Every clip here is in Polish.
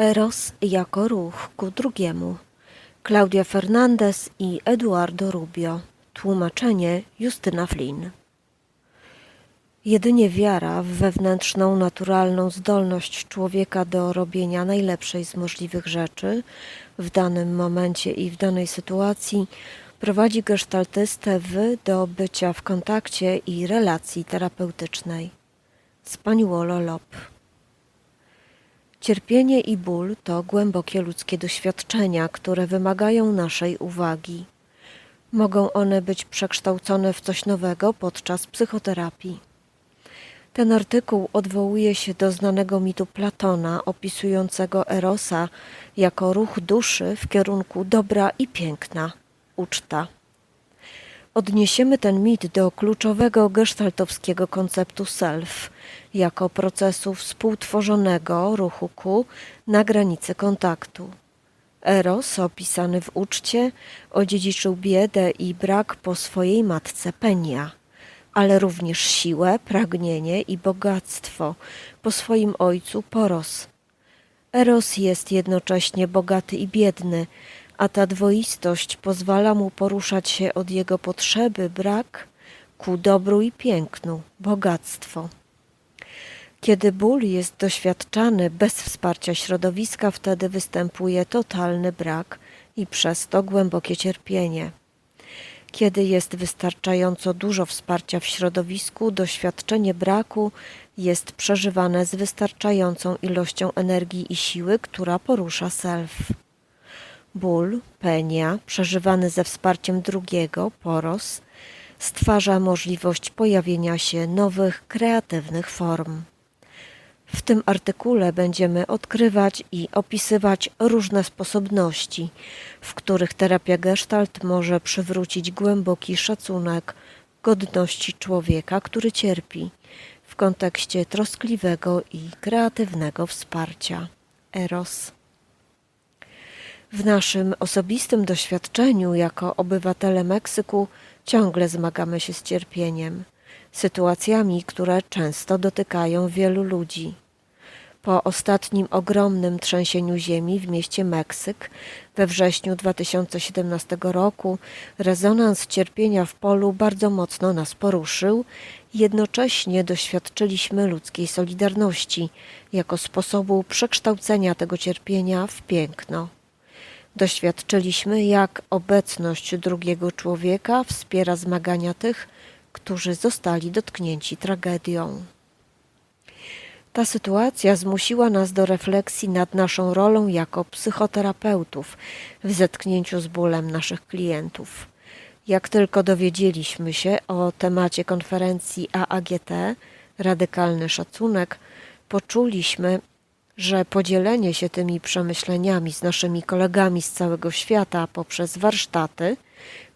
Eros jako ruch ku drugiemu. Klaudia Fernandez i Eduardo Rubio. Tłumaczenie Justyna Flynn. Jedynie wiara w wewnętrzną, naturalną zdolność człowieka do robienia najlepszej z możliwych rzeczy w danym momencie i w danej sytuacji prowadzi gestaltystę w do bycia w kontakcie i relacji terapeutycznej. Spaniuolo Lop. Cierpienie i ból to głębokie ludzkie doświadczenia, które wymagają naszej uwagi. Mogą one być przekształcone w coś nowego podczas psychoterapii. Ten artykuł odwołuje się do znanego mitu Platona opisującego Erosa jako ruch duszy w kierunku dobra i piękna, uczta. Odniesiemy ten mit do kluczowego gestaltowskiego konceptu self, jako procesu współtworzonego ruchu ku na granicy kontaktu. Eros, opisany w uczcie, odziedziczył biedę i brak po swojej matce Penia, ale również siłę, pragnienie i bogactwo po swoim ojcu Poros. Eros jest jednocześnie bogaty i biedny, a ta dwoistość pozwala mu poruszać się od jego potrzeby brak ku dobru i pięknu, bogactwo. Kiedy ból jest doświadczany bez wsparcia środowiska, wtedy występuje totalny brak i przez to głębokie cierpienie. Kiedy jest wystarczająco dużo wsparcia w środowisku, doświadczenie braku jest przeżywane z wystarczającą ilością energii i siły, która porusza self. Ból, penia, przeżywany ze wsparciem drugiego, poros, stwarza możliwość pojawienia się nowych, kreatywnych form. W tym artykule będziemy odkrywać i opisywać różne sposobności, w których terapia gestalt może przywrócić głęboki szacunek godności człowieka, który cierpi, w kontekście troskliwego i kreatywnego wsparcia. Eros. W naszym osobistym doświadczeniu jako obywatele Meksyku ciągle zmagamy się z cierpieniem, sytuacjami, które często dotykają wielu ludzi. Po ostatnim ogromnym trzęsieniu ziemi w mieście Meksyk we wrześniu 2017 roku rezonans cierpienia w polu bardzo mocno nas poruszył. Jednocześnie doświadczyliśmy ludzkiej solidarności jako sposobu przekształcenia tego cierpienia w piękno. Doświadczyliśmy, jak obecność drugiego człowieka wspiera zmagania tych, którzy zostali dotknięci tragedią. Ta sytuacja zmusiła nas do refleksji nad naszą rolą jako psychoterapeutów w zetknięciu z bólem naszych klientów. Jak tylko dowiedzieliśmy się o temacie konferencji AAGT, Radykalny Szacunek, poczuliśmy, że podzielenie się tymi przemyśleniami z naszymi kolegami z całego świata poprzez warsztaty,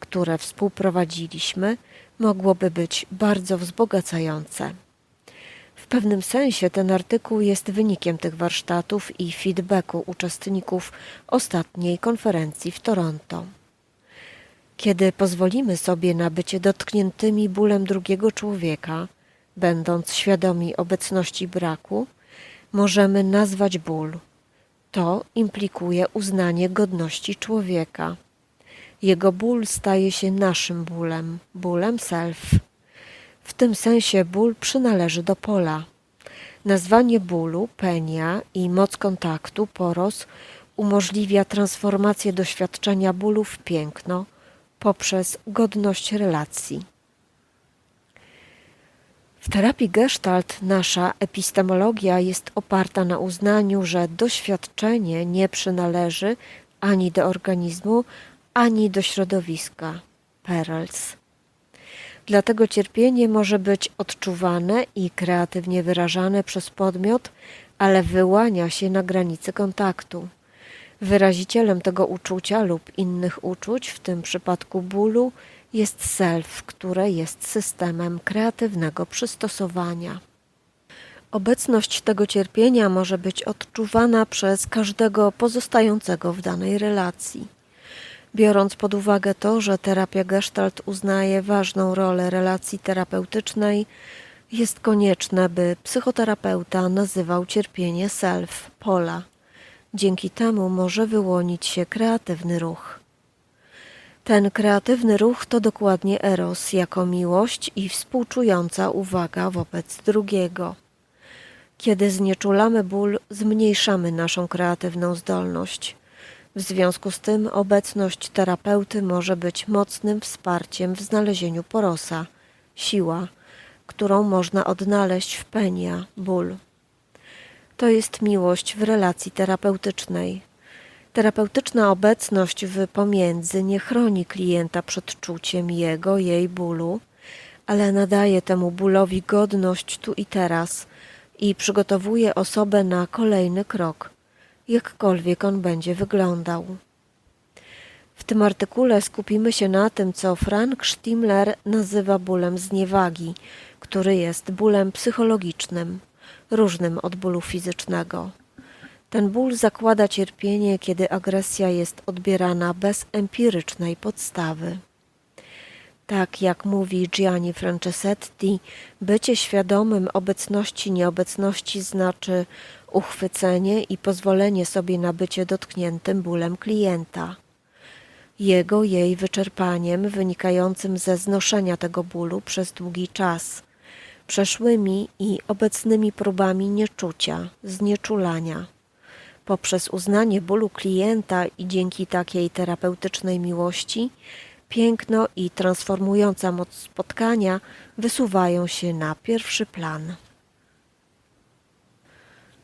które współprowadziliśmy, mogłoby być bardzo wzbogacające. W pewnym sensie ten artykuł jest wynikiem tych warsztatów i feedbacku uczestników ostatniej konferencji w Toronto. Kiedy pozwolimy sobie na bycie dotkniętymi bólem drugiego człowieka, będąc świadomi obecności braku, możemy nazwać ból. To implikuje uznanie godności człowieka. Jego ból staje się naszym bólem, bólem self. W tym sensie ból przynależy do pola. Nazwanie bólu, penia i moc kontaktu, poros, umożliwia transformację doświadczenia bólu w piękno poprzez godność relacji. W terapii gestalt nasza epistemologia jest oparta na uznaniu, że doświadczenie nie przynależy ani do organizmu, ani do środowiska. Perels. Dlatego cierpienie może być odczuwane i kreatywnie wyrażane przez podmiot, ale wyłania się na granicy kontaktu. Wyrazicielem tego uczucia lub innych uczuć, w tym przypadku bólu, jest self, które jest systemem kreatywnego przystosowania. Obecność tego cierpienia może być odczuwana przez każdego pozostającego w danej relacji. Biorąc pod uwagę to, że terapia gestalt uznaje ważną rolę relacji terapeutycznej, jest konieczne, by psychoterapeuta nazywał cierpienie self, pola, Dzięki temu może wyłonić się kreatywny ruch. Ten kreatywny ruch to dokładnie eros jako miłość i współczująca uwaga wobec drugiego. Kiedy znieczulamy ból, zmniejszamy naszą kreatywną zdolność. W związku z tym obecność terapeuty może być mocnym wsparciem w znalezieniu porosa, siła, którą można odnaleźć w penia, ból. To jest miłość w relacji terapeutycznej. Terapeutyczna obecność w pomiędzy nie chroni klienta przed czuciem jego, jej bólu, ale nadaje temu bólowi godność tu i teraz i przygotowuje osobę na kolejny krok, jakkolwiek on będzie wyglądał. W tym artykule skupimy się na tym, co Frank Stimler nazywa bólem zniewagi, który jest bólem psychologicznym, różnym od bólu fizycznego. Ten ból zakłada cierpienie, kiedy agresja jest odbierana bez empirycznej podstawy. Tak jak mówi Gianni Franceschetti, bycie świadomym obecności nieobecności znaczy uchwycenie i pozwolenie sobie na bycie dotkniętym bólem klienta. Jego, jej wyczerpaniem wynikającym ze znoszenia tego bólu przez długi czas, przeszłymi i obecnymi próbami nieczucia, znieczulania poprzez uznanie bólu klienta i dzięki takiej terapeutycznej miłości, piękno i transformująca moc spotkania wysuwają się na pierwszy plan.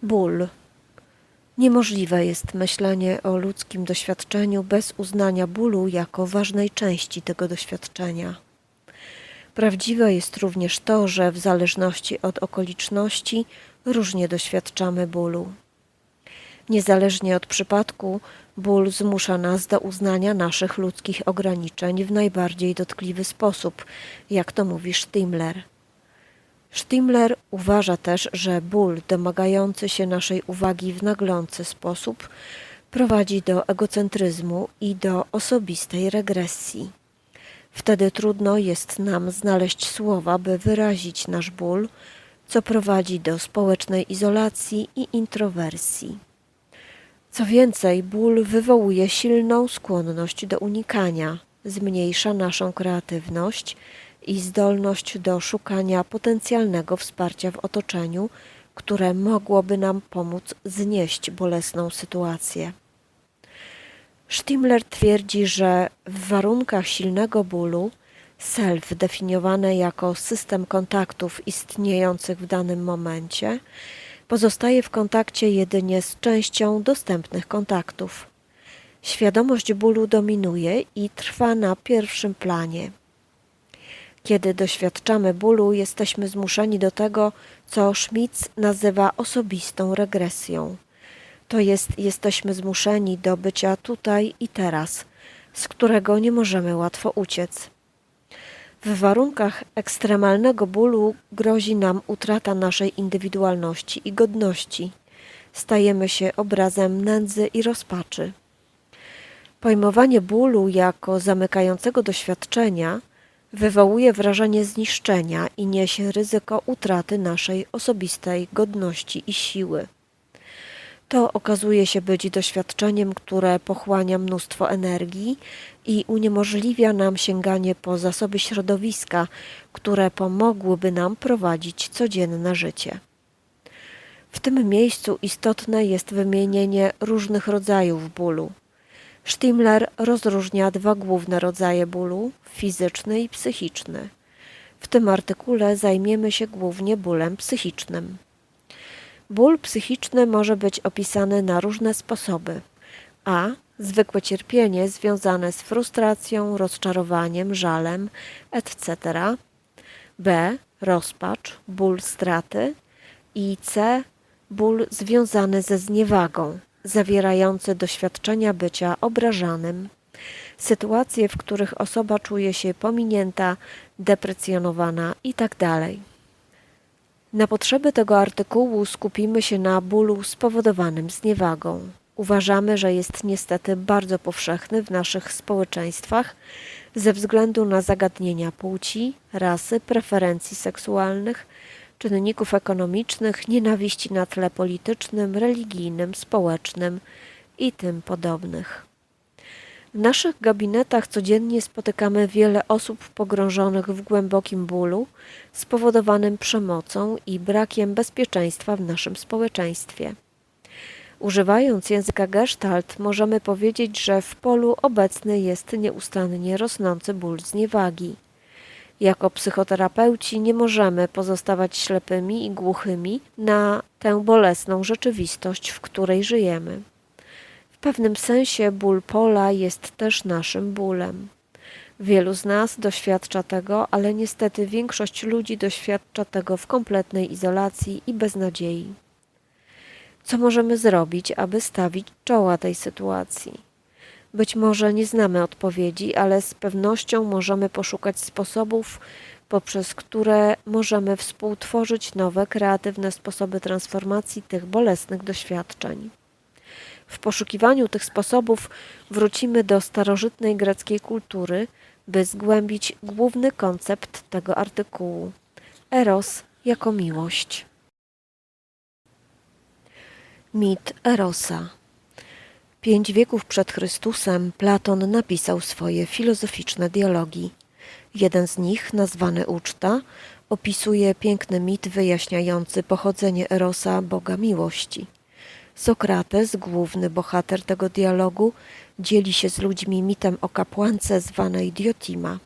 Ból. Niemożliwe jest myślenie o ludzkim doświadczeniu bez uznania bólu jako ważnej części tego doświadczenia. Prawdziwe jest również to, że w zależności od okoliczności różnie doświadczamy bólu. Niezależnie od przypadku, ból zmusza nas do uznania naszych ludzkich ograniczeń w najbardziej dotkliwy sposób, jak to mówi Stimler. Stimler uważa też, że ból domagający się naszej uwagi w naglący sposób prowadzi do egocentryzmu i do osobistej regresji. Wtedy trudno jest nam znaleźć słowa, by wyrazić nasz ból, co prowadzi do społecznej izolacji i introwersji. Co więcej, ból wywołuje silną skłonność do unikania, zmniejsza naszą kreatywność i zdolność do szukania potencjalnego wsparcia w otoczeniu, które mogłoby nam pomóc znieść bolesną sytuację. Stimler twierdzi, że w warunkach silnego bólu self definiowane jako system kontaktów istniejących w danym momencie pozostaje w kontakcie jedynie z częścią dostępnych kontaktów. Świadomość bólu dominuje i trwa na pierwszym planie. Kiedy doświadczamy bólu, jesteśmy zmuszeni do tego, co Schmitz nazywa osobistą regresją. To jest, jesteśmy zmuszeni do bycia tutaj i teraz, z którego nie możemy łatwo uciec. W warunkach ekstremalnego bólu grozi nam utrata naszej indywidualności i godności. Stajemy się obrazem nędzy i rozpaczy. Pojmowanie bólu jako zamykającego doświadczenia wywołuje wrażenie zniszczenia i niesie ryzyko utraty naszej osobistej godności i siły. To okazuje się być doświadczeniem, które pochłania mnóstwo energii i uniemożliwia nam sięganie po zasoby środowiska, które pomogłyby nam prowadzić codzienne życie. W tym miejscu istotne jest wymienienie różnych rodzajów bólu. Stimler rozróżnia dwa główne rodzaje bólu fizyczny i psychiczny. W tym artykule zajmiemy się głównie bólem psychicznym. Ból psychiczny może być opisany na różne sposoby. A. Zwykłe cierpienie związane z frustracją, rozczarowaniem, żalem, etc. B. Rozpacz, ból straty. I C. Ból związany ze zniewagą, zawierający doświadczenia bycia obrażanym. Sytuacje, w których osoba czuje się pominięta, deprecjonowana itd. Na potrzeby tego artykułu skupimy się na bólu spowodowanym zniewagą. Uważamy, że jest niestety bardzo powszechny w naszych społeczeństwach ze względu na zagadnienia płci, rasy, preferencji seksualnych czynników ekonomicznych, nienawiści na tle politycznym, religijnym, społecznym i tym podobnych. W naszych gabinetach codziennie spotykamy wiele osób pogrążonych w głębokim bólu spowodowanym przemocą i brakiem bezpieczeństwa w naszym społeczeństwie. Używając języka gestalt, możemy powiedzieć, że w polu obecny jest nieustannie rosnący ból zniewagi. Jako psychoterapeuci nie możemy pozostawać ślepymi i głuchymi na tę bolesną rzeczywistość, w której żyjemy. Pewnym sensie ból pola jest też naszym bólem. Wielu z nas doświadcza tego, ale niestety większość ludzi doświadcza tego w kompletnej izolacji i beznadziei. Co możemy zrobić, aby stawić czoła tej sytuacji? Być może nie znamy odpowiedzi, ale z pewnością możemy poszukać sposobów, poprzez które możemy współtworzyć nowe, kreatywne sposoby transformacji tych bolesnych doświadczeń. W poszukiwaniu tych sposobów wrócimy do starożytnej greckiej kultury, by zgłębić główny koncept tego artykułu eros jako miłość. Mit Erosa Pięć wieków przed Chrystusem Platon napisał swoje filozoficzne dialogi. Jeden z nich, nazwany Uczta, opisuje piękny mit wyjaśniający pochodzenie Erosa, boga miłości. Sokrates, główny bohater tego dialogu, dzieli się z ludźmi mitem o kapłance zwanej Diotima.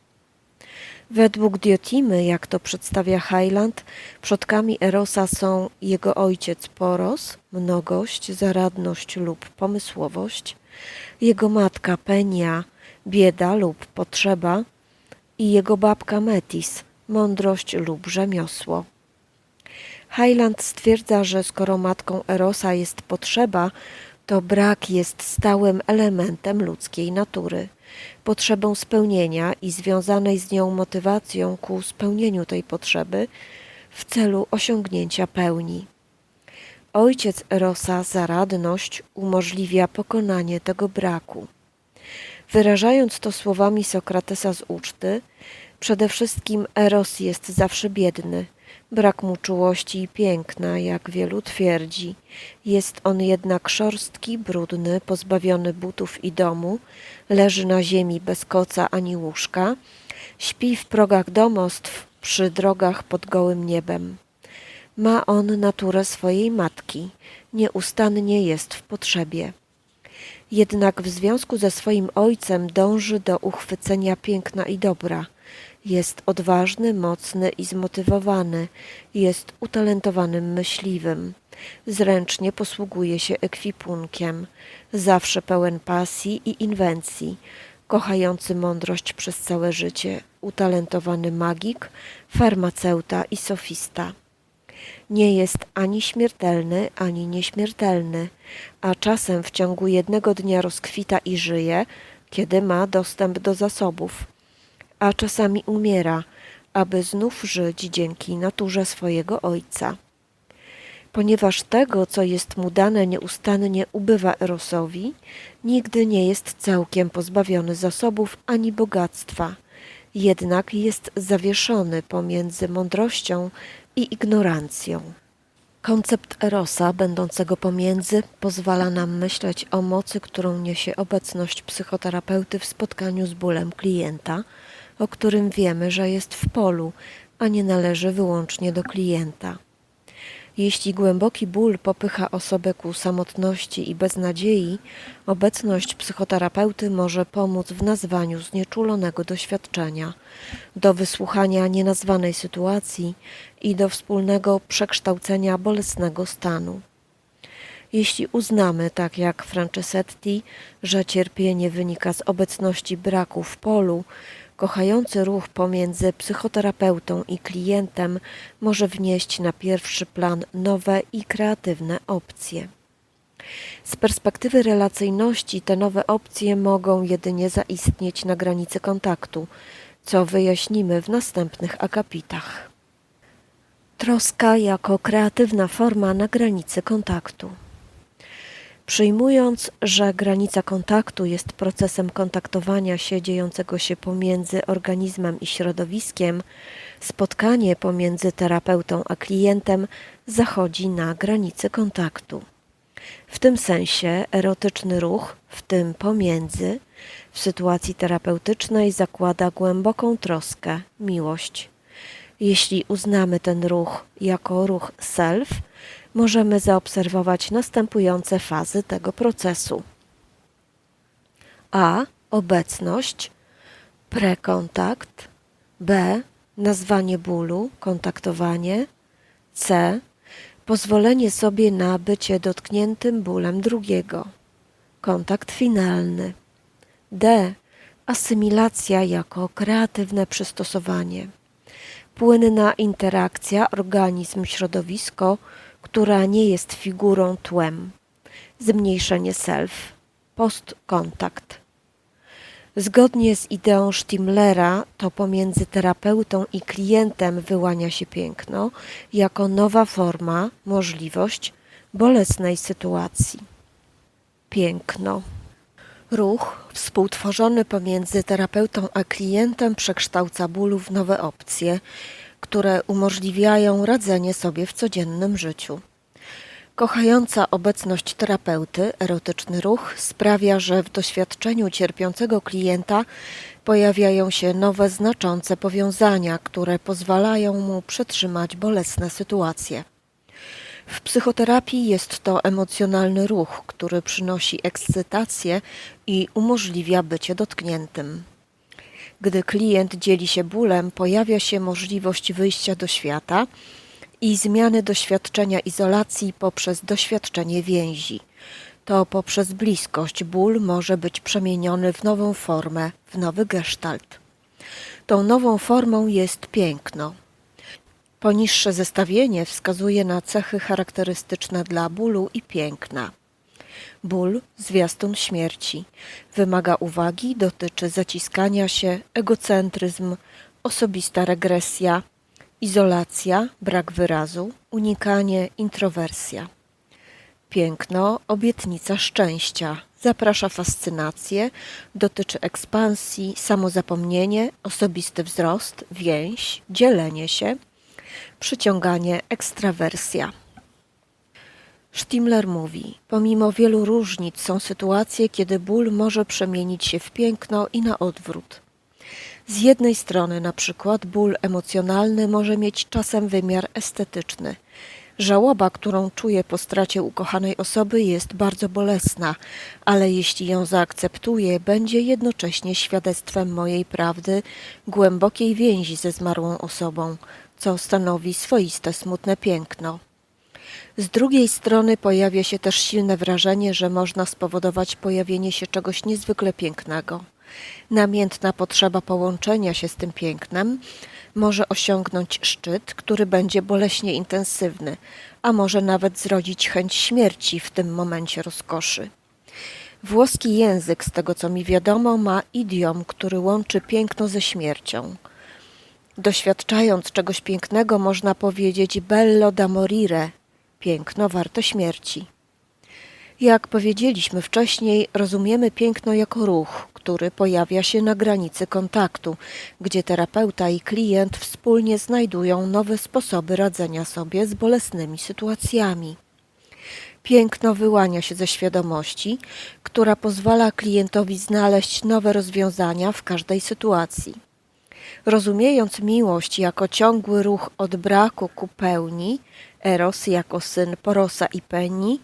Według Diotimy, jak to przedstawia Highland, przodkami Erosa są jego ojciec Poros, mnogość, zaradność lub pomysłowość, jego matka Penia, bieda lub potrzeba i jego babka Metis, mądrość lub rzemiosło. Highland stwierdza, że skoro matką Erosa jest potrzeba, to brak jest stałym elementem ludzkiej natury potrzebą spełnienia i związanej z nią motywacją ku spełnieniu tej potrzeby w celu osiągnięcia pełni. Ojciec Erosa zaradność umożliwia pokonanie tego braku. Wyrażając to słowami Sokratesa z uczty, przede wszystkim Eros jest zawsze biedny, brak mu czułości i piękna, jak wielu twierdzi. Jest on jednak szorstki, brudny, pozbawiony butów i domu, leży na ziemi bez koca ani łóżka, śpi w progach domostw przy drogach pod gołym niebem. Ma on naturę swojej matki, nieustannie jest w potrzebie. Jednak w związku ze swoim ojcem dąży do uchwycenia piękna i dobra. Jest odważny, mocny i zmotywowany, jest utalentowanym myśliwym. Zręcznie posługuje się ekwipunkiem, zawsze pełen pasji i inwencji, kochający mądrość przez całe życie, utalentowany magik, farmaceuta i sofista. Nie jest ani śmiertelny, ani nieśmiertelny, a czasem w ciągu jednego dnia rozkwita i żyje, kiedy ma dostęp do zasobów, a czasami umiera, aby znów żyć dzięki naturze swojego ojca ponieważ tego, co jest mu dane nieustannie ubywa Erosowi, nigdy nie jest całkiem pozbawiony zasobów ani bogactwa, jednak jest zawieszony pomiędzy mądrością i ignorancją. Koncept Erosa, będącego pomiędzy, pozwala nam myśleć o mocy, którą niesie obecność psychoterapeuty w spotkaniu z bólem klienta, o którym wiemy, że jest w polu, a nie należy wyłącznie do klienta. Jeśli głęboki ból popycha osobę ku samotności i beznadziei, obecność psychoterapeuty może pomóc w nazwaniu znieczulonego doświadczenia, do wysłuchania nienazwanej sytuacji i do wspólnego przekształcenia bolesnego stanu. Jeśli uznamy, tak jak Francesetti, że cierpienie wynika z obecności braku w polu, Kochający ruch pomiędzy psychoterapeutą i klientem może wnieść na pierwszy plan nowe i kreatywne opcje. Z perspektywy relacyjności te nowe opcje mogą jedynie zaistnieć na granicy kontaktu, co wyjaśnimy w następnych akapitach. Troska jako kreatywna forma na granicy kontaktu. Przyjmując, że granica kontaktu jest procesem kontaktowania się dziejącego się pomiędzy organizmem i środowiskiem, Spotkanie pomiędzy terapeutą a klientem zachodzi na granicy kontaktu. W tym sensie erotyczny ruch, w tym pomiędzy, w sytuacji terapeutycznej zakłada głęboką troskę, miłość. Jeśli uznamy ten ruch jako ruch self, możemy zaobserwować następujące fazy tego procesu. A. Obecność, prekontakt. B. Nazwanie bólu, kontaktowanie. C. Pozwolenie sobie na bycie dotkniętym bólem drugiego. Kontakt finalny. D. Asymilacja jako kreatywne przystosowanie. Płynna interakcja organizm-środowisko, która nie jest figurą tłem. Zmniejszenie self. Postkontakt. Zgodnie z ideą Stimlera, to pomiędzy terapeutą i klientem wyłania się piękno jako nowa forma, możliwość bolesnej sytuacji. Piękno. Ruch współtworzony pomiędzy terapeutą a klientem przekształca bólu w nowe opcje, które umożliwiają radzenie sobie w codziennym życiu. Kochająca obecność terapeuty, erotyczny ruch sprawia, że w doświadczeniu cierpiącego klienta pojawiają się nowe znaczące powiązania, które pozwalają mu przetrzymać bolesne sytuacje. W psychoterapii jest to emocjonalny ruch, który przynosi ekscytację i umożliwia bycie dotkniętym. Gdy klient dzieli się bólem, pojawia się możliwość wyjścia do świata i zmiany doświadczenia izolacji poprzez doświadczenie więzi. To poprzez bliskość ból może być przemieniony w nową formę, w nowy gestalt. Tą nową formą jest piękno. Poniższe zestawienie wskazuje na cechy charakterystyczne dla bólu i piękna. Ból, zwiastun śmierci, wymaga uwagi, dotyczy zaciskania się, egocentryzm, osobista regresja, izolacja, brak wyrazu, unikanie, introwersja. Piękno, obietnica szczęścia, zaprasza fascynację, dotyczy ekspansji, samozapomnienie, osobisty wzrost, więź, dzielenie się, przyciąganie, ekstrawersja. Stimler mówi, pomimo wielu różnic są sytuacje, kiedy ból może przemienić się w piękno i na odwrót. Z jednej strony na przykład ból emocjonalny może mieć czasem wymiar estetyczny. Żałoba, którą czuję po stracie ukochanej osoby jest bardzo bolesna, ale jeśli ją zaakceptuję, będzie jednocześnie świadectwem mojej prawdy, głębokiej więzi ze zmarłą osobą, co stanowi swoiste smutne piękno. Z drugiej strony pojawia się też silne wrażenie, że można spowodować pojawienie się czegoś niezwykle pięknego. Namiętna potrzeba połączenia się z tym pięknem może osiągnąć szczyt, który będzie boleśnie intensywny, a może nawet zrodzić chęć śmierci w tym momencie rozkoszy. Włoski język, z tego co mi wiadomo, ma idiom, który łączy piękno ze śmiercią. Doświadczając czegoś pięknego, można powiedzieć bello da morire piękno warte śmierci. Jak powiedzieliśmy wcześniej, rozumiemy piękno jako ruch, który pojawia się na granicy kontaktu, gdzie terapeuta i klient wspólnie znajdują nowe sposoby radzenia sobie z bolesnymi sytuacjami. Piękno wyłania się ze świadomości, która pozwala klientowi znaleźć nowe rozwiązania w każdej sytuacji. Rozumiejąc miłość jako ciągły ruch od braku ku pełni, Eros jako syn Porosa i Penni,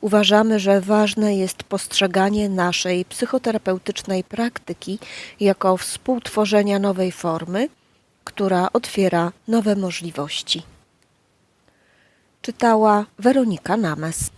uważamy, że ważne jest postrzeganie naszej psychoterapeutycznej praktyki jako współtworzenia nowej formy, która otwiera nowe możliwości. Czytała Weronika Names.